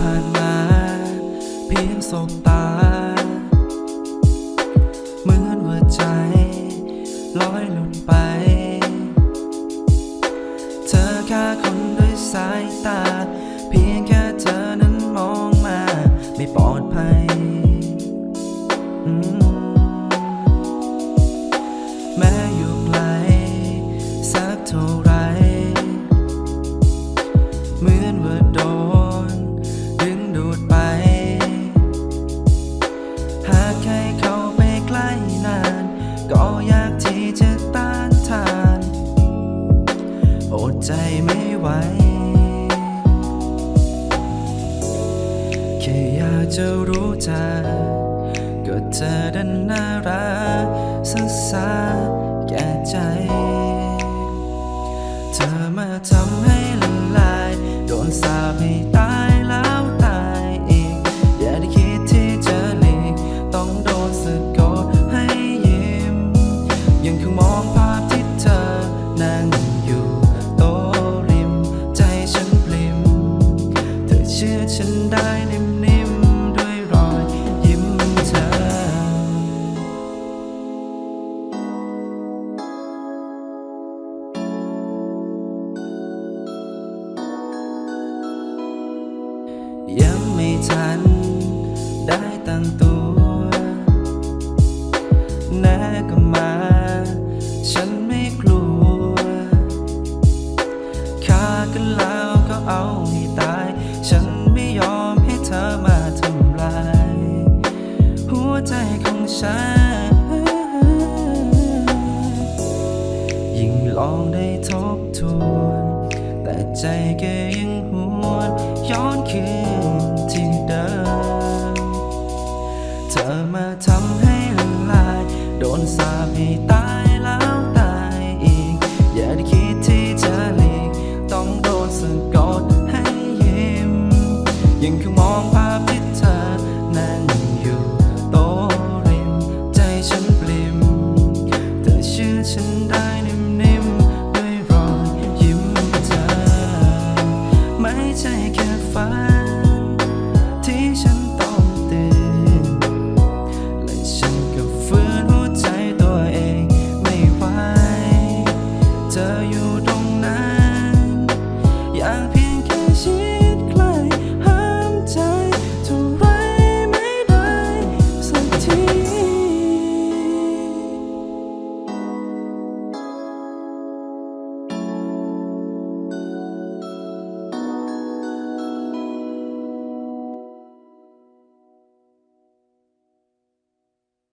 ผ่านมา เพียงสบตา เหมือนว่าใจลอยหลุดไป เธอแค่คนด้วยสายตา เพียงแค่เธอนั้นมองมา ไม่ปลอดภัยอื จะต้านทาน อดใจไม่ไหว แค่อยากจะรู้จักก็เธอดันน่ารักสักสาแก่ใจ เธอมาทำให้ละลาย โดนสาปให้ตาย เชื่อฉันได้นิ่มๆด้วยรอยยิ้มเธอยังไม่ทัน ใจแกยังหวนย้อนคืนที่เดิมเธอมาทำให้ละลาย โดนสาบให้ตายแล้วตายอีก อย่าได้คิดที่จะหลีก ต้องโดนสะกดให้ยิ้ม ยังคงมองภาพที่เธอนั่งอยู่โตริม ใจฉันปลิม เธอเชื่อฉันได้ ใช่แค่ฝัน ที่ฉันต้องตื่นและฉันก็ฟื้นหัวใจตัวเองไม่ไหวเธออยู่ตรงนั้นอยาก